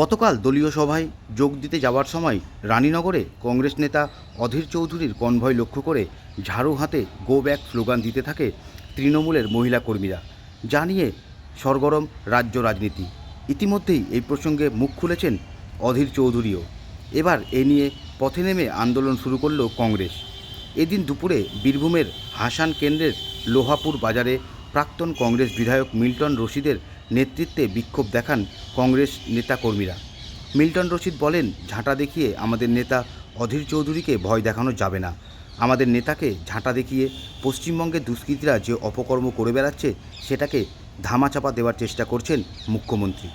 গতকাল দলীয় সভায় যোগ দিতে যাওয়ার সময় রানীনগরে কংগ্রেস নেতা অধীর চৌধুরীর কনভয় লক্ষ্য করে ঝাড়ু হাতে গো ব্যাক স্লোগান দিতে থাকে তৃণমূলের মহিলা কর্মীরা। যা নিয়ে সরগরম রাজ্য রাজনীতি। ইতিমধ্যেই এই প্রসঙ্গে মুখ খুলেছেন অধীর চৌধুরীও। এবার এ নিয়ে পথে নেমে আন্দোলন শুরু করল কংগ্রেস। এদিন দুপুরে বীরভূমের হাসান কেন্দ্রের লোহাপুর বাজারে প্রাক্তন কংগ্রেস বিধায়ক মিল্টন রশিদের নেতৃত্বে বিক্ষোভ দেখান কংগ্রেস নেতাকর্মীরা। মিল্টন রশিদ বলেন ঝাঁটা দেখিয়ে আমাদের নেতা অধীর চৌধুরীকে ভয় দেখানো যাবে না। আমাদের নেতাকে ঝাঁটা দেখিয়ে পশ্চিমবঙ্গের দুষ্কৃতীরা যে অপকর্ম করে বেড়াচ্ছে সেটাকে ধামাচাপা দেওয়ার চেষ্টা করছেন মুখ্যমন্ত্রী।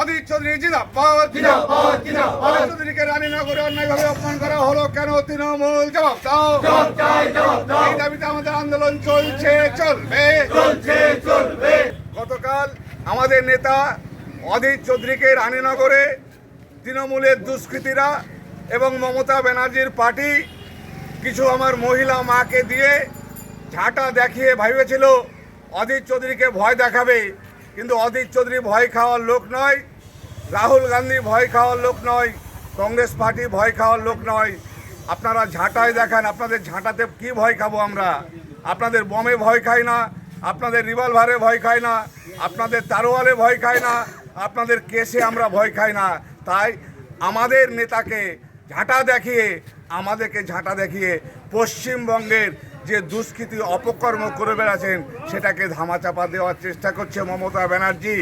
অধীর চৌধুরী জিন্দাবাদ জিন্দাবাদ জিন্দাবাদ। চৌধুরীকে রানীনগরে অন্যায়ভাবে অপমান করা হলো কেন? তৃণমূল জবাব দাও। এই দাবিতে আমাদের আন্দোলন চলছে চলবে। চলছে। আমাদের নেতা অধীর চৌধুরীকে রানীনগরে তৃণমূলের দুষ্কৃতীরা এবং মমতা ব্যানার্জির পার্টি কিছু আমার মহিলা মাকে দিয়ে ঝাঁটা দেখিয়ে ভেবেছিল অধীর চৌধুরীকে ভয় দেখাবে। কিন্তু অধীর চৌধুরী ভয় খাওয়ার লোক নয়, রাহুল গান্ধী ভয় খাওয়ার লোক নয়, কংগ্রেস পার্টি ভয় খাওয়ার লোক নয়। আপনারা ঝাঁটায় দেখান, আপনাদের ঝাঁটাতে কি ভয় খাব আমরা? আপনাদের বমে ভয় খাই না আপনাদের রিভলভারে ভয় খায় না, আপনাদের তারোয়ালে ভয় খায় না, আপনাদের কেসে আমরা ভয় খাই না। তাই আমাদের নেতাকে ঝাঁটা দেখিয়ে, আমাদেরকে ঝাঁটা দেখিয়ে পশ্চিমবঙ্গের যে দুষ্কৃতি, অপকর্ম করে বেড়াচ্ছেন, সেটাকে ধামাচাপা দেওয়ার চেষ্টা করছে মমতা ব্যানার্জি।